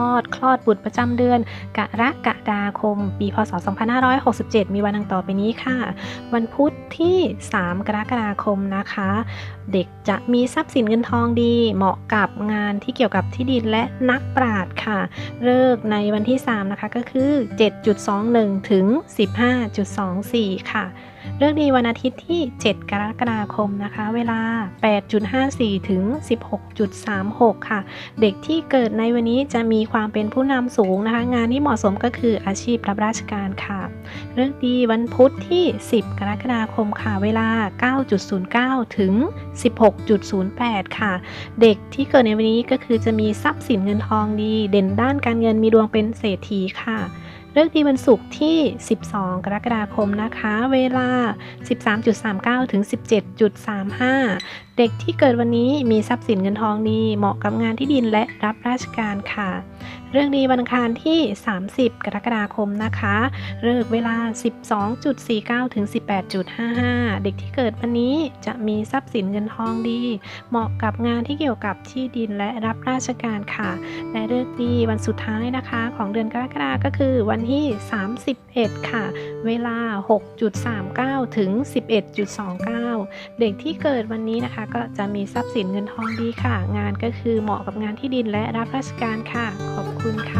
คลอด คลอดบุตรประจำเดือนกรกฎาคม ปีพศ 2567 มีวันดังต่อไปนี้ค่ะ วันพุธที่ 3 กรกฎาคมนะคะ เด็กจะมีทรัพย์สินเงินทองดี เหมาะกับงานที่เกี่ยวกับที่ดินและนักปราชญ์ค่ะเลิกในวันที่ 3 นะคะก็คือ 7.21 ถึง 15.24 ค่ะเลิกษ์ดีวันอาทิตย์ที่ 7 กรกฎาคมนะคะ เวลา 8.54 ถึง 16.36 ค่ะ เด็กที่เกิดในวันนี้จะมีความเป็นผู้นำสูงนะคะ งานที่เหมาะสมก็คืออาชีพรับราชการค่ะเลิกษ์ดีวันพุธที่ 10 กรกฎาคมค่ะ เวลา 9.09 ถึง 16.08 ค่ะ เด็กที่เกิดในวันนี้ก็คือจะมีทรัพย์สินเงินทองดี เด่นด้านการเงินมีดวงเป็นเศรษฐีค่ะ เลิกดีวันศุกร์ที่ 12 กรกฎาคมนะคะ เวลา 13.39 ถึง 17.35 เด็กที่เกิดวันนี้มีทรัพย์สินเงินทองดีเหมาะกับงานที่ดินและรับราชการค่ะ เรื่องดีวันอังคารที่ 30 กรกฎาคมนะคะเลิกเวลา 12.49 ถึง 18.55 เด็กที่เกิดวันนี้จะมีทรัพย์สินเงินทองดี เหมาะกับงานที่เกี่ยวกับที่ดินและรับราชการค่ะ และเลิกดีวันสุดท้ายนะคะ ของเดือนกรกฎาก็คือวันที่ 31 ค่ะ เวลา 6.39 ถึง 11.29 เด็กที่เกิดวันนี้นะคะก็จะมีทรัพย์สินเงินทองดีค่ะ งานก็คือเหมาะกับงานที่ดินและรับราชการค่ะ ขอบคุณค่ะ